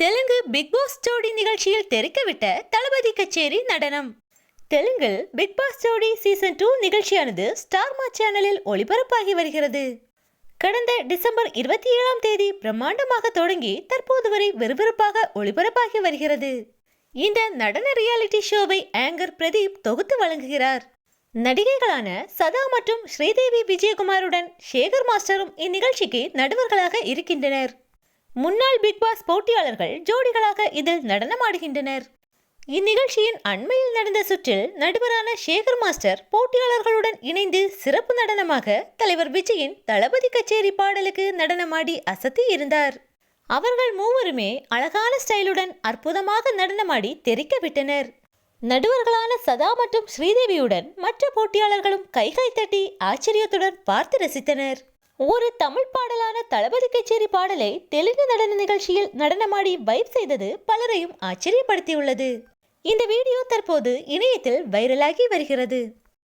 Telugu big Boss ஜோடி நிகழ்ச்சியில் தெரிக்கவிட்ட தளபதி கச்சேரி நடனம். தெலுங்கில் Bigg Boss Jodi season two நிகழ்ச்சியானது ஸ்டார்மா சேனலில் ஒளிபரப்பாகி வருகிறது. கடந்த டிசம்பர் இருபத்தி ஏழாம் தேதி பிரம்மாண்டமாக தொடங்கி தற்போது வரை விறுவிறுப்பாக ஒளிபரப்பாகி வருகிறது. இந்த நடன ரியாலிட்டி ஷோவை ஆங்கர் பிரதீப் தொகுத்து வழங்குகிறார். நடிகைகளான சதா மற்றும் ஸ்ரீதேவி விஜயகுமாருடன் சேகர் மாஸ்டரும் இந்நிகழ்ச்சிக்கு நடுவர்களாக இருக்கின்றனர். முன்னாள் பிக் பாஸ் போட்டியாளர்கள் ஜோடிகளாக இதில் நடனமாடுகின்றனர். இந்நிகழ்ச்சியின் அண்மையில் நடந்த சுற்றில் நடுவரான சேகர் மாஸ்டர் போட்டியாளர்களுடன் இணைந்து சிறப்பு நடனமாக தலைவர் விஜயின் தளபதி கச்சேரி பாடலுக்கு நடனமாடி அசத்தி இருந்தார். அவர்கள் மூவருமே அழகான ஸ்டைலுடன் அற்புதமாக நடனமாடி தெரிக்க விட்டனர் நடுவர்களான சதா மற்றும் ஸ்ரீதேவியுடன் மற்ற போட்டியாளர்களும் கைகளை தட்டி ஆச்சரியத்துடன் பார்த்து ரசித்தனர். ஒரு தமிழ் பாடலான தளபதி கச்சேரி பாடலை தெலுங்கு நடன நிகழ்ச்சியில் நடனமாடி வைப் செய்தது பலரையும் ஆச்சரியப்படுத்தியுள்ளது. இந்த வீடியோ தற்போது இணையத்தில் வைரலாகி வருகிறது.